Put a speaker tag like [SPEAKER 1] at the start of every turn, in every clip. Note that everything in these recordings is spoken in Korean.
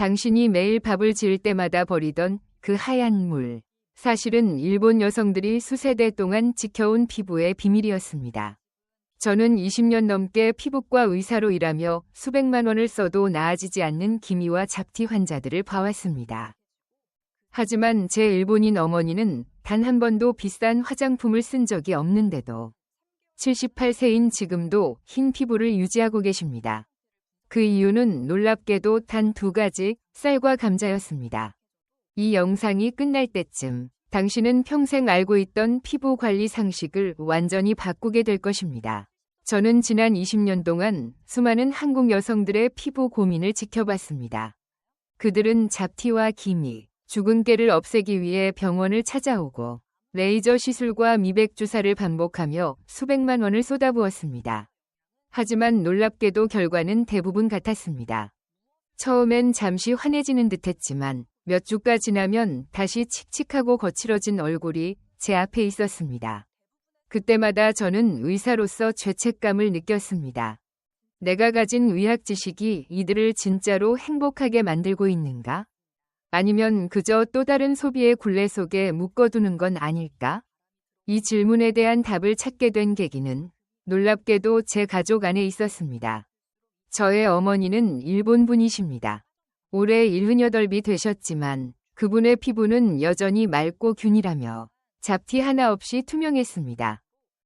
[SPEAKER 1] 당신이 매일 밥을 지을 때마다 버리던 그 하얀 물. 사실은 일본 여성들이 수세대 동안 지켜온 피부의 비밀이었습니다. 저는 20년 넘게 피부과 의사로 일하며 수백만 원을 써도 나아지지 않는 기미와 잡티 환자들을 봐왔습니다. 하지만 제 일본인 어머니는 단 한 번도 비싼 화장품을 쓴 적이 없는데도 78세인 지금도 흰 피부를 유지하고 계십니다. 그 이유는 놀랍게도 단 두 가지 쌀과 감자였습니다. 이 영상이 끝날 때쯤 당신은 평생 알고 있던 피부 관리 상식을 완전히 바꾸게 될 것입니다. 저는 지난 20년 동안 수많은 한국 여성들의 피부 고민을 지켜봤습니다. 그들은 잡티와 기미, 죽은 깨를 없애기 위해 병원을 찾아오고 레이저 시술과 미백 주사를 반복하며 수백만 원을 쏟아부었습니다. 하지만 놀랍게도 결과는 대부분 같았습니다. 처음엔 잠시 환해지는 듯 했지만 몇 주가 지나면 다시 칙칙하고 거칠어진 얼굴이 제 앞에 있었습니다. 그때마다 저는 의사로서 죄책감을 느꼈습니다. 내가 가진 의학 지식이 이들을 진짜로 행복하게 만들고 있는가? 아니면 그저 또 다른 소비의 굴레 속에 묶어두는 건 아닐까? 이 질문에 대한 답을 찾게 된 계기는 놀랍게도 제 가족 안에 있었습니다. 저의 어머니는 일본 분이십니다. 올해 78이 되셨지만 그분의 피부는 여전히 맑고 균일하며 잡티 하나 없이 투명했습니다.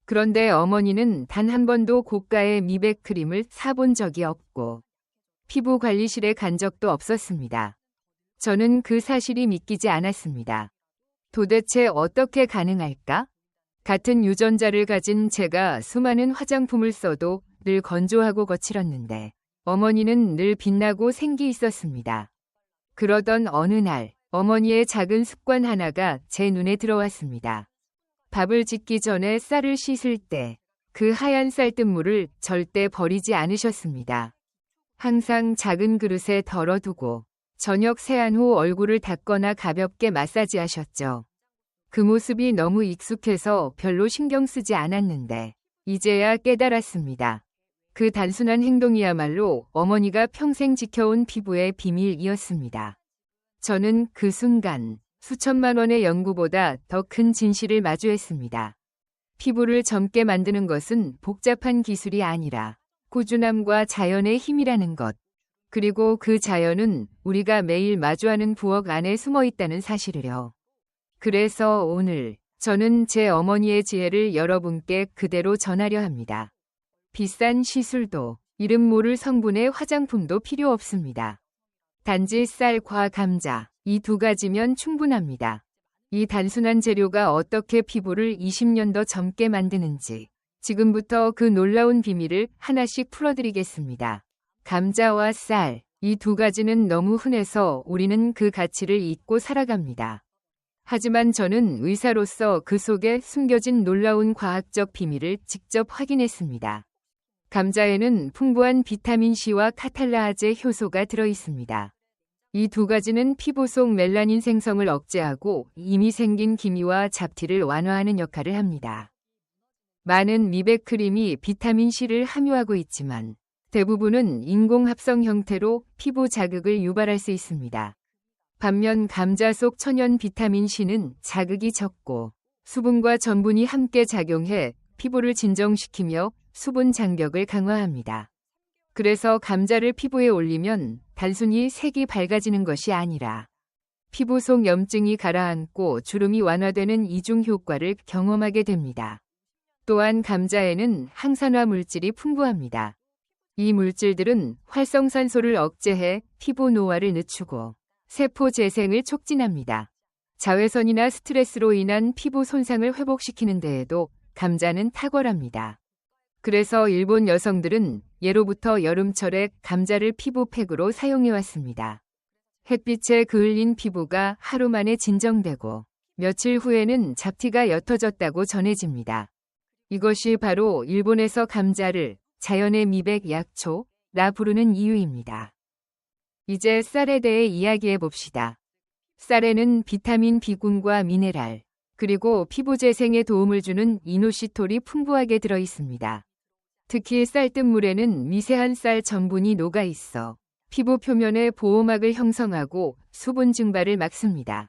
[SPEAKER 1] 그런데 어머니는 단 한 번도 고가의 미백 크림을 사본 적이 없고 피부 관리실에 간 적도 없었습니다. 저는 그 사실이 믿기지 않았습니다. 도대체 어떻게 가능할까? 같은 유전자를 가진 제가 수많은 화장품을 써도 늘 건조하고 거칠었는데 어머니는 늘 빛나고 생기 있었습니다. 그러던 어느 날 어머니의 작은 습관 하나가 제 눈에 들어왔습니다. 밥을 짓기 전에 쌀을 씻을 때 그 하얀 쌀뜨물을 절대 버리지 않으셨습니다. 항상 작은 그릇에 덜어두고 저녁 세안 후 얼굴을 닦거나 가볍게 마사지하셨죠. 그 모습이 너무 익숙해서 별로 신경 쓰지 않았는데 이제야 깨달았습니다. 그 단순한 행동이야말로 어머니가 평생 지켜온 피부의 비밀이었습니다. 저는 그 순간 수천만 원의 연구보다 더 큰 진실을 마주했습니다. 피부를 젊게 만드는 것은 복잡한 기술이 아니라 꾸준함과 자연의 힘이라는 것. 그리고 그 자연은 우리가 매일 마주하는 부엌 안에 숨어 있다는 사실을요. 그래서 오늘 저는 제 어머니의 지혜를 여러분께 그대로 전하려 합니다. 비싼 시술도 이름 모를 성분의 화장품도 필요 없습니다. 단지 쌀과 감자, 이 두 가지면 충분합니다. 이 단순한 재료가 어떻게 피부를 20년 더 젊게 만드는지 지금부터 그 놀라운 비밀을 하나씩 풀어드리겠습니다. 감자와 쌀, 이 두 가지는 너무 흔해서 우리는 그 가치를 잊고 살아갑니다. 하지만 저는 의사로서 그 속에 숨겨진 놀라운 과학적 비밀을 직접 확인했습니다. 감자에는 풍부한 비타민C와 카탈라아제 효소가 들어 있습니다. 이 두 가지는 피부 속 멜라닌 생성을 억제하고 이미 생긴 기미와 잡티를 완화하는 역할을 합니다. 많은 미백 크림이 비타민C를 함유하고 있지만 대부분은 인공 합성 형태로 피부 자극을 유발할 수 있습니다. 반면 감자 속 천연 비타민 C는 자극이 적고 수분과 전분이 함께 작용해 피부를 진정시키며 수분 장벽을 강화합니다. 그래서 감자를 피부에 올리면 단순히 색이 밝아지는 것이 아니라 피부 속 염증이 가라앉고 주름이 완화되는 이중 효과를 경험하게 됩니다. 또한 감자에는 항산화 물질이 풍부합니다. 이 물질들은 활성산소를 억제해 피부 노화를 늦추고 세포 재생을 촉진합니다. 자외선이나 스트레스로 인한 피부 손상을 회복시키는 데에도 감자는 탁월합니다. 그래서 일본 여성들은 예로부터 여름철에 감자를 피부팩으로 사용해왔습니다. 햇빛에 그을린 피부가 하루 만에 진정되고 며칠 후에는 잡티가 옅어졌다고 전해집니다. 이것이 바로 일본에서 감자를 자연의 미백 약초라 부르는 이유입니다. 이제 쌀에 대해 이야기해 봅시다. 쌀에는 비타민 B군과 미네랄, 그리고 피부 재생에 도움을 주는 이노시톨이 풍부하게 들어 있습니다. 특히 쌀뜨물에는 미세한 쌀 전분이 녹아 있어 피부 표면에 보호막을 형성하고 수분 증발을 막습니다.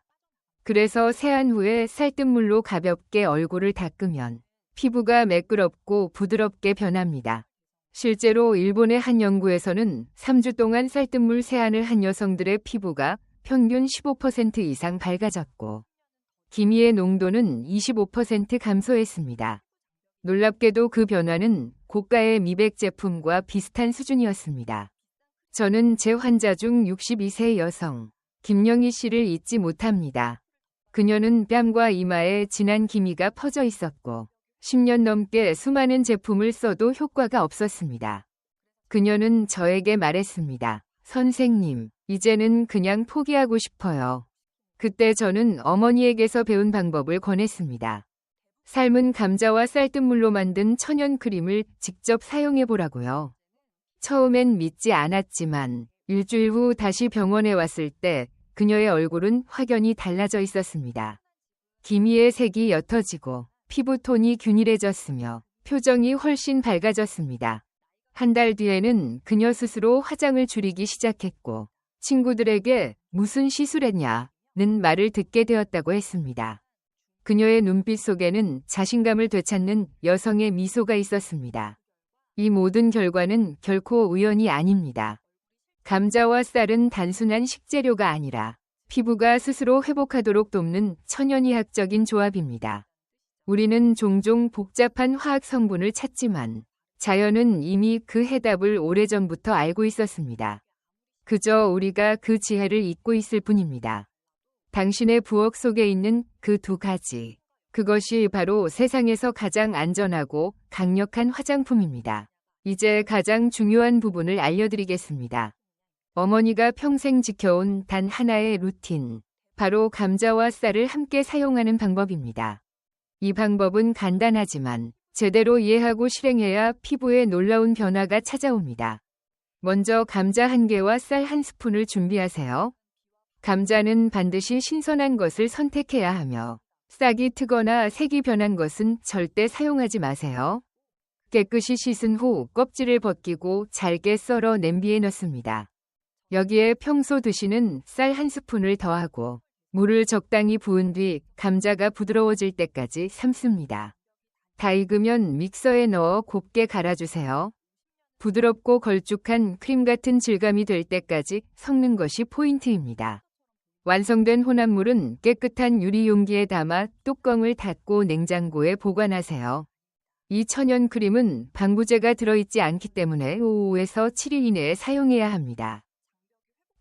[SPEAKER 1] 그래서 세안 후에 쌀뜨물로 가볍게 얼굴을 닦으면 피부가 매끄럽고 부드럽게 변합니다. 실제로 일본의 한 연구에서는 3주 동안 쌀뜨물 세안을 한 여성들의 피부가 평균 15% 이상 밝아졌고 기미의 농도는 25% 감소했습니다. 놀랍게도 그 변화는 고가의 미백 제품과 비슷한 수준이었습니다. 저는 제 환자 중 62세 여성 김영희 씨를 잊지 못합니다. 그녀는 뺨과 이마에 진한 기미가 퍼져 있었고 10년 넘게 수많은 제품을 써도 효과가 없었습니다. 그녀는 저에게 말했습니다. 선생님, 이제는 그냥 포기하고 싶어요. 그때 저는 어머니에게서 배운 방법을 권했습니다. 삶은 감자와 쌀뜨물로 만든 천연 크림을 직접 사용해 보라고요. 처음엔 믿지 않았지만 일주일 후 다시 병원에 왔을 때 그녀의 얼굴은 확연히 달라져 있었습니다. 기미의 색이 옅어지고 피부톤이 균일해졌으며 표정이 훨씬 밝아졌습니다. 한 달 뒤에는 그녀 스스로 화장을 줄이기 시작했고 친구들에게 무슨 시술했냐는 말을 듣게 되었다고 했습니다. 그녀의 눈빛 속에는 자신감을 되찾는 여성의 미소가 있었습니다. 이 모든 결과는 결코 우연이 아닙니다. 감자와 쌀은 단순한 식재료가 아니라 피부가 스스로 회복하도록 돕는 천연의학적인 조합입니다. 우리는 종종 복잡한 화학 성분을 찾지만 자연은 이미 그 해답을 오래전부터 알고 있었습니다. 그저 우리가 그 지혜를 잊고 있을 뿐입니다. 당신의 부엌 속에 있는 그 두 가지. 그것이 바로 세상에서 가장 안전하고 강력한 화장품입니다. 이제 가장 중요한 부분을 알려드리겠습니다. 어머니가 평생 지켜온 단 하나의 루틴. 바로 감자와 쌀을 함께 사용하는 방법입니다. 이 방법은 간단하지만 제대로 이해하고 실행해야 피부에 놀라운 변화가 찾아옵니다. 먼저 감자 한 개와 쌀 한 스푼을 준비하세요. 감자는 반드시 신선한 것을 선택해야 하며 싹이 트거나 색이 변한 것은 절대 사용하지 마세요. 깨끗이 씻은 후 껍질을 벗기고 잘게 썰어 냄비에 넣습니다. 여기에 평소 드시는 쌀 한 스푼을 더하고 물을 적당히 부은 뒤 감자가 부드러워질 때까지 삶습니다. 다 익으면 믹서에 넣어 곱게 갈아주세요. 부드럽고 걸쭉한 크림 같은 질감이 될 때까지 섞는 것이 포인트입니다. 완성된 혼합물은 깨끗한 유리 용기에 담아 뚜껑을 닫고 냉장고에 보관하세요. 이 천연 크림은 방부제가 들어있지 않기 때문에 5에서 7일 이내에 사용해야 합니다.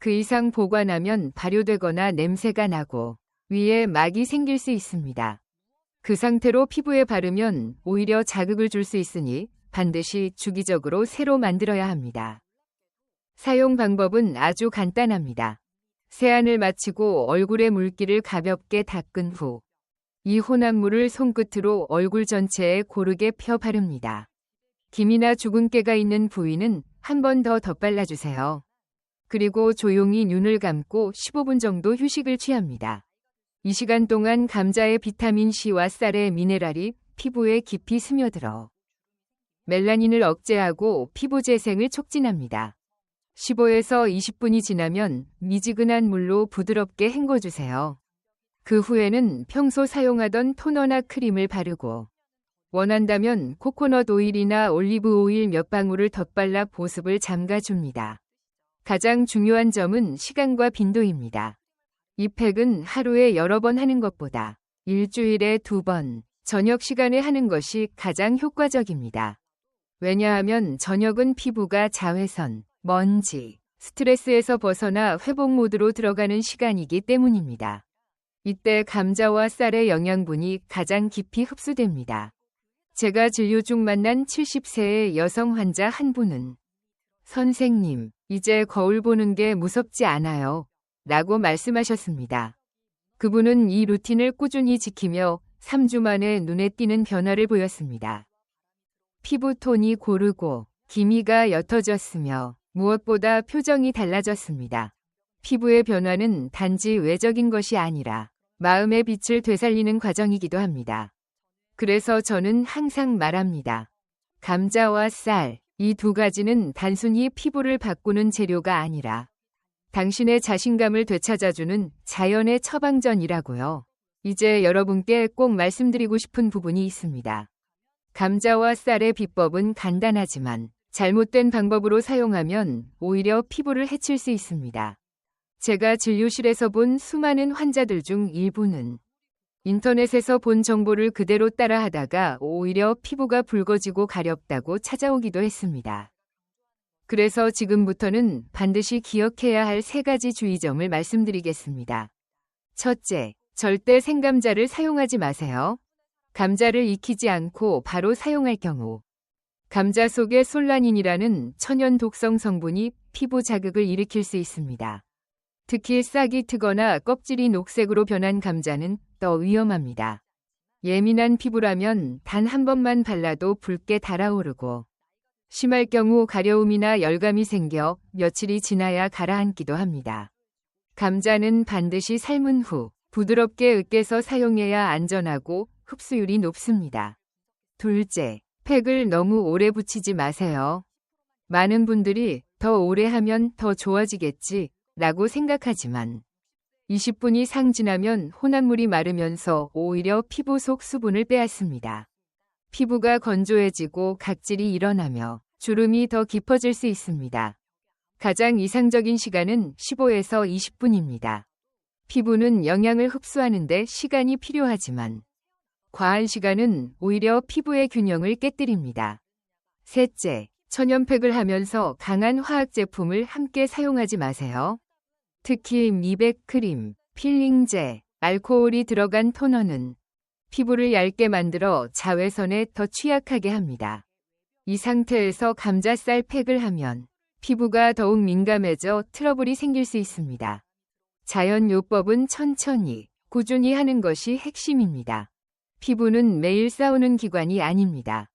[SPEAKER 1] 그 이상 보관하면 발효되거나 냄새가 나고 위에 막이 생길 수 있습니다. 그 상태로 피부에 바르면 오히려 자극을 줄 수 있으니 반드시 주기적으로 새로 만들어야 합니다. 사용 방법은 아주 간단합니다. 세안을 마치고 얼굴의 물기를 가볍게 닦은 후 이 혼합물을 손끝으로 얼굴 전체에 고르게 펴 바릅니다. 김이나 주근깨가 있는 부위는 한 번 더 덧발라주세요. 그리고 조용히 눈을 감고 15분 정도 휴식을 취합니다. 이 시간 동안 감자의 비타민C와 쌀의 미네랄이 피부에 깊이 스며들어 멜라닌을 억제하고 피부 재생을 촉진합니다. 15에서 20분이 지나면 미지근한 물로 부드럽게 헹궈주세요. 그 후에는 평소 사용하던 토너나 크림을 바르고 원한다면 코코넛 오일이나 올리브 오일 몇 방울을 덧발라 보습을 잠가줍니다. 가장 중요한 점은 시간과 빈도입니다. 이 팩은 하루에 여러 번 하는 것보다 일주일에 두 번, 저녁 시간에 하는 것이 가장 효과적입니다. 왜냐하면 저녁은 피부가 자외선, 먼지, 스트레스에서 벗어나 회복 모드로 들어가는 시간이기 때문입니다. 이때 감자와 쌀의 영양분이 가장 깊이 흡수됩니다. 제가 진료 중 만난 70세의 여성 환자 한 분은 선생님, 이제 거울 보는 게 무섭지 않아요. 라고 말씀하셨습니다. 그분은 이 루틴을 꾸준히 지키며 3주 만에 눈에 띄는 변화를 보였습니다. 피부톤이 고르고 기미가 옅어졌으며 무엇보다 표정이 달라졌습니다. 피부의 변화는 단지 외적인 것이 아니라 마음의 빛을 되살리는 과정이기도 합니다. 그래서 저는 항상 말합니다. 감자와 쌀, 이 두 가지는 단순히 피부를 바꾸는 재료가 아니라 당신의 자신감을 되찾아주는 자연의 처방전이라고요. 이제 여러분께 꼭 말씀드리고 싶은 부분이 있습니다. 감자와 쌀의 비법은 간단하지만 잘못된 방법으로 사용하면 오히려 피부를 해칠 수 있습니다. 제가 진료실에서 본 수많은 환자들 중 일부는 인터넷에서 본 정보를 그대로 따라 하다가 오히려 피부가 붉어지고 가렵다고 찾아오기도 했습니다. 그래서 지금부터는 반드시 기억해야 할 세 가지 주의점을 말씀드리겠습니다. 첫째, 절대 생감자를 사용하지 마세요. 감자를 익히지 않고 바로 사용할 경우 감자 속에 솔라닌이라는 천연 독성 성분이 피부 자극을 일으킬 수 있습니다. 특히 싹이 트거나 껍질이 녹색으로 변한 감자는 더 위험합니다. 예민한 피부라면 단 한 번만 발라도 붉게 달아오르고 심할 경우 가려움이나 열감이 생겨 며칠이 지나야 가라앉기도 합니다. 감자는 반드시 삶은 후 부드럽게 으깨서 사용해야 안전하고 흡수율이 높습니다. 둘째, 팩을 너무 오래 붙이지 마세요. 많은 분들이 더 오래 하면 더 좋아지겠지 라고 생각하지만 20분 이상 지나면 혼합물이 마르면서 오히려 피부 속 수분을 빼앗습니다. 피부가 건조해지고 각질이 일어나며 주름이 더 깊어질 수 있습니다. 가장 이상적인 시간은 15에서 20분입니다. 피부는 영양을 흡수하는데 시간이 필요하지만 과한 시간은 오히려 피부의 균형을 깨뜨립니다. 셋째, 천연팩을 하면서 강한 화학 제품을 함께 사용하지 마세요. 특히 미백 크림, 필링제, 알코올이 들어간 토너는 피부를 얇게 만들어 자외선에 더 취약하게 합니다. 이 상태에서 감자쌀 팩을 하면 피부가 더욱 민감해져 트러블이 생길 수 있습니다. 자연요법은 천천히, 꾸준히 하는 것이 핵심입니다. 피부는 매일 싸우는 기관이 아닙니다.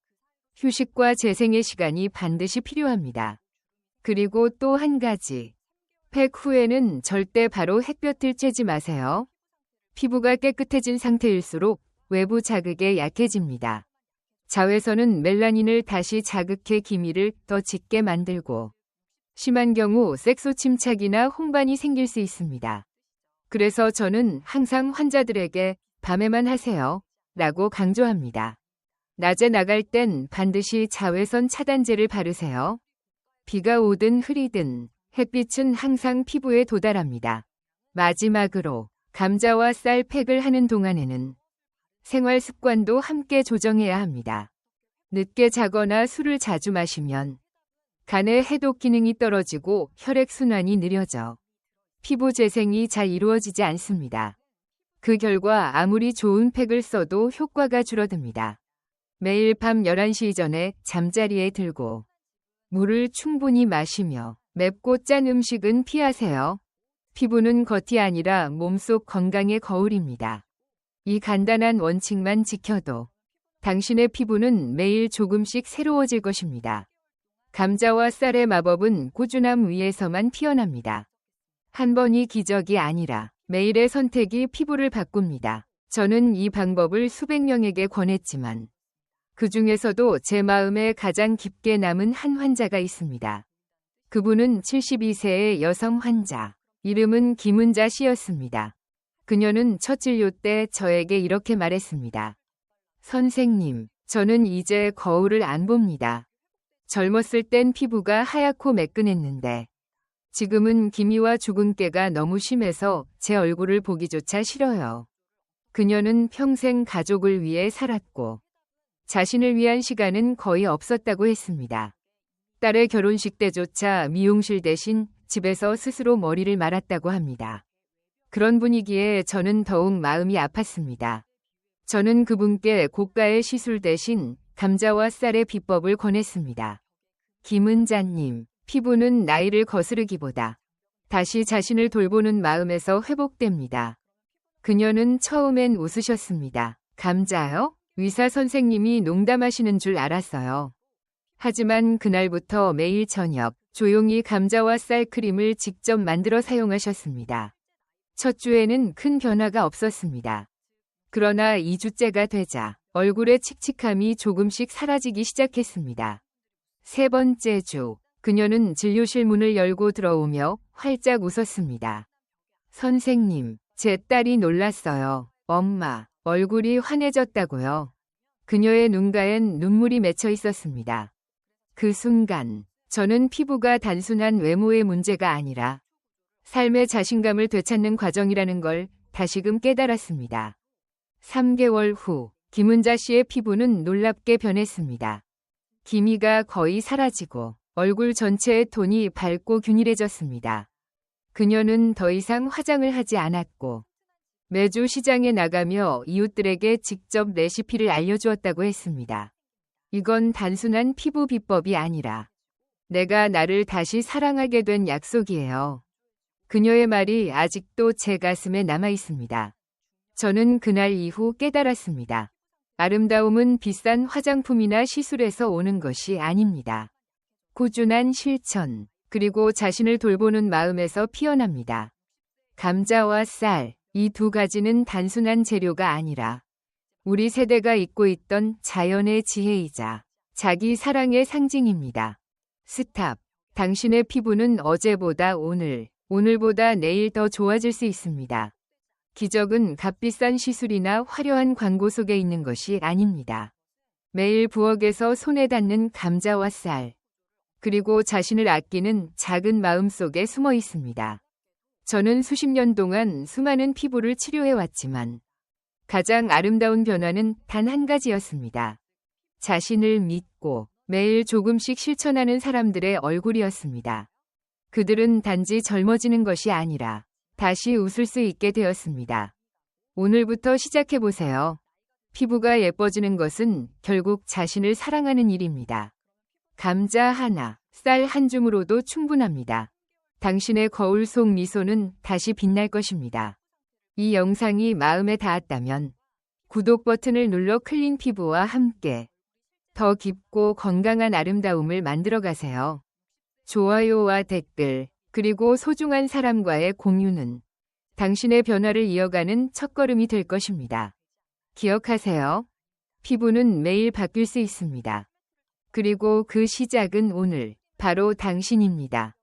[SPEAKER 1] 휴식과 재생의 시간이 반드시 필요합니다. 그리고 또 한 가지. 팩 후에는 절대 바로 햇볕을 쬐지 마세요. 피부가 깨끗해진 상태일수록 외부 자극에 약해집니다. 자외선은 멜라닌을 다시 자극해 기미를 더 짙게 만들고 심한 경우 색소 침착이나 홍반이 생길 수 있습니다. 그래서 저는 항상 환자들에게 밤에만 하세요. 라고 강조합니다. 낮에 나갈 땐 반드시 자외선 차단제를 바르세요. 비가 오든 흐리든 햇빛은 항상 피부에 도달합니다. 마지막으로 감자와 쌀 팩을 하는 동안에는 생활 습관도 함께 조정해야 합니다. 늦게 자거나 술을 자주 마시면 간의 해독 기능이 떨어지고 혈액순환이 느려져 피부 재생이 잘 이루어지지 않습니다. 그 결과 아무리 좋은 팩을 써도 효과가 줄어듭니다. 매일 밤 11시 전에 잠자리에 들고 물을 충분히 마시며 맵고 짠 음식은 피하세요. 피부는 겉이 아니라 몸속 건강의 거울입니다. 이 간단한 원칙만 지켜도 당신의 피부는 매일 조금씩 새로워질 것입니다. 감자와 쌀의 마법은 꾸준함 위에서만 피어납니다. 한 번이 기적이 아니라 매일의 선택이 피부를 바꿉니다. 저는 이 방법을 수백 명에게 권했지만 그 중에서도 제 마음에 가장 깊게 남은 한 환자가 있습니다. 그분은 72세의 여성 환자. 이름은 김은자 씨였습니다. 그녀는 첫 진료 때 저에게 이렇게 말했습니다. 선생님, 저는 이제 거울을 안 봅니다. 젊었을 땐 피부가 하얗고 매끈했는데 지금은 기미와 주근깨가 너무 심해서 제 얼굴을 보기조차 싫어요. 그녀는 평생 가족을 위해 살았고 자신을 위한 시간은 거의 없었다고 했습니다. 딸의 결혼식 때조차 미용실 대신 집에서 스스로 머리를 말았다고 합니다. 그런 분위기에 저는 더욱 마음이 아팠습니다. 저는 그분께 고가의 시술 대신 감자와 쌀의 비법을 권했습니다. 김은자님, 피부는 나이를 거스르기보다 다시 자신을 돌보는 마음에서 회복됩니다. 그녀는 처음엔 웃으셨습니다. 감자요? 의사 선생님이 농담하시는 줄 알았어요. 하지만 그날부터 매일 저녁 조용히 감자와 쌀 크림을 직접 만들어 사용하셨습니다. 첫 주에는 큰 변화가 없었습니다. 그러나 2주째가 되자 얼굴의 칙칙함이 조금씩 사라지기 시작했습니다. 세 번째 주, 그녀는 진료실 문을 열고 들어오며 활짝 웃었습니다. 선생님, 제 딸이 놀랐어요. 엄마, 얼굴이 환해졌다고요. 그녀의 눈가엔 눈물이 맺혀 있었습니다. 그 순간, 저는 피부가 단순한 외모의 문제가 아니라 삶의 자신감을 되찾는 과정이라는 걸 다시금 깨달았습니다. 3개월 후, 김은자 씨의 피부는 놀랍게 변했습니다. 기미가 거의 사라지고 얼굴 전체의 톤이 밝고 균일해졌습니다. 그녀는 더 이상 화장을 하지 않았고 매주 시장에 나가며 이웃들에게 직접 레시피를 알려주었다고 했습니다. 이건 단순한 피부 비법이 아니라 내가 나를 다시 사랑하게 된 약속이에요. 그녀의 말이 아직도 제 가슴에 남아 있습니다. 저는 그날 이후 깨달았습니다. 아름다움은 비싼 화장품이나 시술에서 오는 것이 아닙니다. 꾸준한 실천, 그리고 자신을 돌보는 마음에서 피어납니다. 감자와 쌀, 이 두 가지는 단순한 재료가 아니라 우리 세대가 잊고 있던 자연의 지혜이자 자기 사랑의 상징입니다. 스탑. 당신의 피부는 어제보다 오늘, 오늘보다 내일 더 좋아질 수 있습니다. 기적은 값비싼 시술이나 화려한 광고 속에 있는 것이 아닙니다. 매일 부엌에서 손에 닿는 감자와 쌀, 그리고 자신을 아끼는 작은 마음 속에 숨어 있습니다. 저는 수십 년 동안 수많은 피부를 치료해 왔지만 가장 아름다운 변화는 단 한 가지였습니다. 자신을 믿고 매일 조금씩 실천하는 사람들의 얼굴이었습니다. 그들은 단지 젊어지는 것이 아니라 다시 웃을 수 있게 되었습니다. 오늘부터 시작해보세요. 피부가 예뻐지는 것은 결국 자신을 사랑하는 일입니다. 감자 하나, 쌀 한 줌으로도 충분합니다. 당신의 거울 속 미소는 다시 빛날 것입니다. 이 영상이 마음에 닿았다면 구독 버튼을 눌러 클린 피부와 함께 더 깊고 건강한 아름다움을 만들어 가세요. 좋아요와 댓글, 그리고 소중한 사람과의 공유는 당신의 변화를 이어가는 첫걸음이 될 것입니다. 기억하세요. 피부는 매일 바뀔 수 있습니다. 그리고 그 시작은 오늘 바로 당신입니다.